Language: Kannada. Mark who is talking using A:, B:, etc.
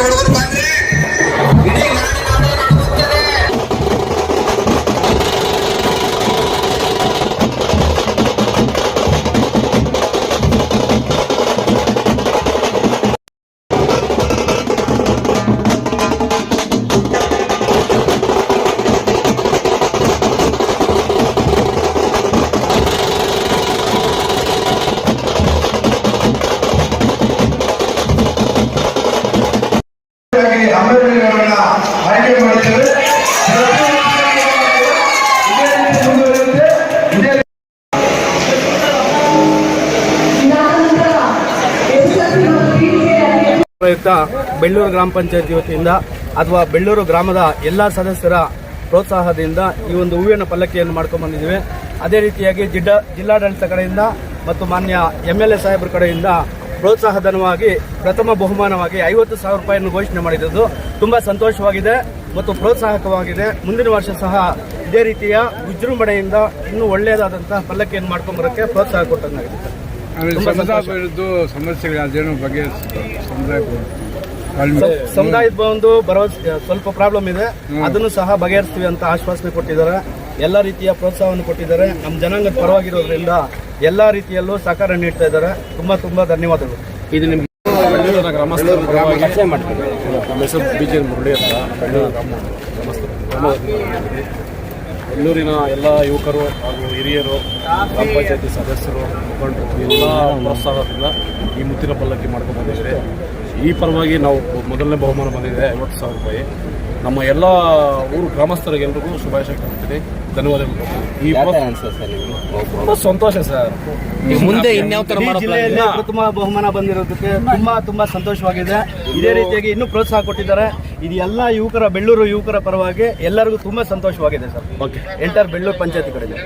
A: तेवढं ಪ್ರಯುಕ್ತ ಬೆಳ್ಳೂರು ಗ್ರಾಮ ಪಂಚಾಯತಿ ವತಿಯಿಂದ ಅಥವಾ ಬೆಳ್ಳೂರು ಗ್ರಾಮದ ಎಲ್ಲ ಸದಸ್ಯರ ಪ್ರೋತ್ಸಾಹದಿಂದ ಈ ಒಂದು ಹೂವಿನ ಪಲ್ಲಕ್ಕಿಯನ್ನು ಮಾಡ್ಕೊಂಡು ಬಂದಿದ್ದೀವಿ. ಅದೇ ರೀತಿಯಾಗಿ ಜಿಡ್ಡ ಜಿಲ್ಲಾಡಳಿತ ಕಡೆಯಿಂದ ಮತ್ತು ಮಾನ್ಯ ಎಂ ಎಲ್ ಎ ಸಾಹೇಬರ ಕಡೆಯಿಂದ ಪ್ರೋತ್ಸಾಹಧನವಾಗಿ ಪ್ರಥಮ ಬಹುಮಾನವಾಗಿ ಐವತ್ತು ಸಾವಿರ ರೂಪಾಯಿಯನ್ನು ಘೋಷಣೆ ಮಾಡಿದ್ದು ತುಂಬ ಸಂತೋಷವಾಗಿದೆ. ಮತ್ತು ಪ್ರೋತ್ಸಾಹಕವಾಗಿದೆ. ಮುಂದಿನ ವರ್ಷ ಸಹ ಇದೇ ರೀತಿಯ ವಿಜೃಂಭಣೆಯಿಂದ ಇನ್ನೂ ಒಳ್ಳೆಯದಾದಂತಹ ಪಲ್ಲಕ್ಕಿಯನ್ನು ಮಾಡ್ಕೊಂಬರೋಕ್ಕೆ ಪ್ರೋತ್ಸಾಹ ಕೊಟ್ಟಂಗಾಗಿದೆ
B: ಸಮಸ್ಯೆಗಳು ಅದೇನು ಬಗ್ಗೆ ಸಮುದಾಯ
A: ಸಮುದಾಯದ ಒಂದು ಬರೋ ಸ್ವಲ್ಪ ಪ್ರಾಬ್ಲಮ್ ಇದೆ. ಅದನ್ನು ಸಹ ಬಗೆಹರಿಸ್ತೀವಿ ಅಂತ ಆಶ್ವಾಸನೆ ಕೊಟ್ಟಿದ್ದಾರೆ. ಎಲ್ಲ ರೀತಿಯ ಪ್ರೋತ್ಸಾಹವನ್ನು ಕೊಟ್ಟಿದ್ದಾರೆ. ನಮ್ಮ ಜನಾಂಗದ ಪರವಾಗಿರೋದ್ರಿಂದ ಎಲ್ಲ ರೀತಿಯಲ್ಲೂ ಸಹಕಾರ ನೀಡ್ತಾ ಇದ್ದಾರೆ. ತುಂಬಾ ತುಂಬಾ ಧನ್ಯವಾದಗಳು.
C: ಇದು ನಿಮ್ಗೆ ಬೆಳ್ಳೂರಿನ ಗ್ರಾಮಸ್ಥರ ಪರವಾಗಿ ನಮ್ಮ ಹೆಸರು ಬಿ ಜೆ ಮುರಳಿ ಅಂತ ಬೆಂಗಳೂರಿನ ಗ್ರಾಮ ಗ್ರಾಮಸ್ಥರು. ಎಲ್ಲ ಯುವಕರು ಹಾಗೂ ಹಿರಿಯರು ಗ್ರಾಮ ಪಂಚಾಯತಿ ಸದಸ್ಯರು ಮುಖಂಡರು ಎಲ್ಲ ಪ್ರೋತ್ಸಾಹದಿಂದ ಈ ಮುತ್ತಿನ ಪಲ್ಲಕ್ಕಿ ಮಾಡ್ಕೊಂಡು ಬಂದಿದ್ದೇವೆ ಈ ಪರವಾಗಿ ನಾವು ಮೊದಲನೇ ಬಹುಮಾನ ಬಂದಿದೆ ಐವತ್ತು ಸಾವಿರ ರೂಪಾಯಿ. ನಮ್ಮ ಎಲ್ಲ ಊರು ಗ್ರಾಮಸ್ಥರಿಗೆಲ್ರಿಗೂ ಶುಭಾಶಯ ಕೊಡ್ತೀನಿ ಧನ್ಯವಾದಗಳು. ಈ ಸರ್ ತುಂಬಾ ಸಂತೋಷ ಸರ್
D: ಮುಂದೆ ಇನ್ಯಾವ
A: ಜಿಲ್ಲೆಯಲ್ಲಿ ಪ್ರಥಮ ಬಹುಮಾನ ಬಂದಿರೋದಕ್ಕೆ ತುಂಬಾ ತುಂಬಾ ಸಂತೋಷವಾಗಿದೆ. ಇದೇ ರೀತಿಯಾಗಿ ಇನ್ನೂ ಪ್ರೋತ್ಸಾಹ ಕೊಟ್ಟಿದ್ದಾರೆ. ಇದು ಎಲ್ಲ ಯುವಕರ ಬೆಳ್ಳೂರು ಯುವಕರ ಪರವಾಗಿ ಎಲ್ಲರಿಗೂ ತುಂಬಾ ಸಂತೋಷವಾಗಿದೆ sir
C: okay
A: enter Belluru panchayat ಕಡೆಗೆ.